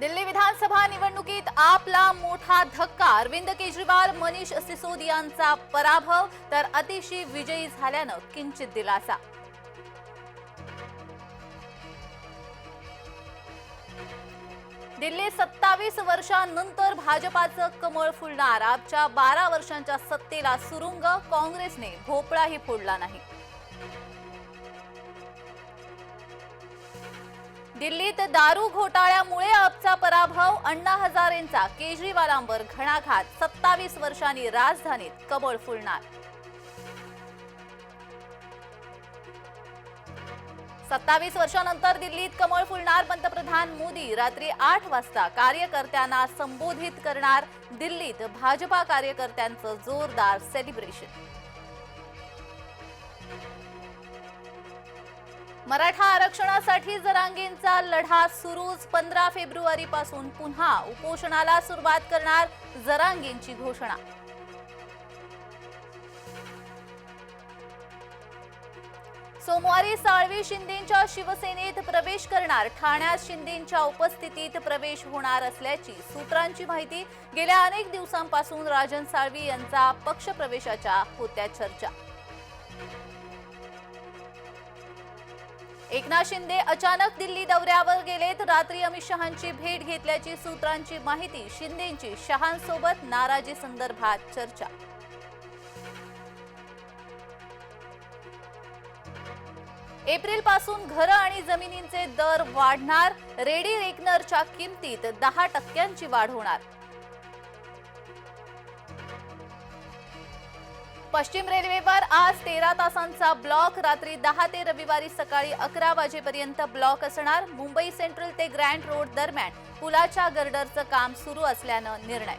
दिल्ली विधानसभा निवडणुकीत आपला मोठा धक्का. अरविंद केजरीवाल मनीष सिसोदियांचा पराभव तर अतिशी विजयी झाल्यानं किंचित दिलासा. दिल्ली सत्तावीस वर्षांनंतर भाजपाचं कमळ फुलणार. आपच्या बारा वर्षांच्या सत्तेला सुरुंग काँग्रेसने भोपळाही फोडला नाही. दिल्लीत दारू घोटाळ्यामुळे पराभव अण्णा हजारेंचा केजरीवालांवर घणाघात सत्तावीस वर्षांनी राजधानीत कमळ फुलणार. सत्तावीस वर्षानंतर दिल्लीत कमळ फुलणार पंतप्रधान मोदी रात्री आठ वाजता कार्यकर्त्यांना संबोधित करणार दिल्लीत भाजपा कार्यकर्त्यांचं जोरदार सेलिब्रेशन मराठा आरक्षणासाठी जरांगेंचा लढा सुरूच पंधरा फेब्रुवारी पासून पुन्हा उपोषणाला सुरुवात करणार जरांगेंची घोषणा. सोमवारी साळवी शिंदेच्या शिवसेनेत प्रवेश करणार. ठाण्यात शिंदेच्या उपस्थितीत प्रवेश होणार असल्याची सूत्रांची माहिती गेल्या अनेक दिवसांपासून राजन साळवी यांचा पक्षप्रवेशाच्या होत्या चर्चा. एकनाथ शिंदे अचानक दिल्ली दौऱ्यावर गेलेत. रात्री अमित शहांची भेट घेतल्याची सूत्रांची माहिती शिंदेची शहांसोबत नाराजी संदर्भात चर्चा. एप्रिलपासून घरं आणि जमिनींचे दर वाढणार रेडी रेकनरच्या किमतीत दहा टक्क्यांची वाढ होणार. पश्चिम रेल्वेवर आज तेरा तासांचा ब्लॉक रात्री दहा ते रविवारी सकाळी अकरा वाजेपर्यंत ब्लॉक असणार. मुंबई सेंट्रल ते ग्रँड रोड दरम्यान पुलाच्या गर्डरचं काम सुरू असल्यानं निर्णय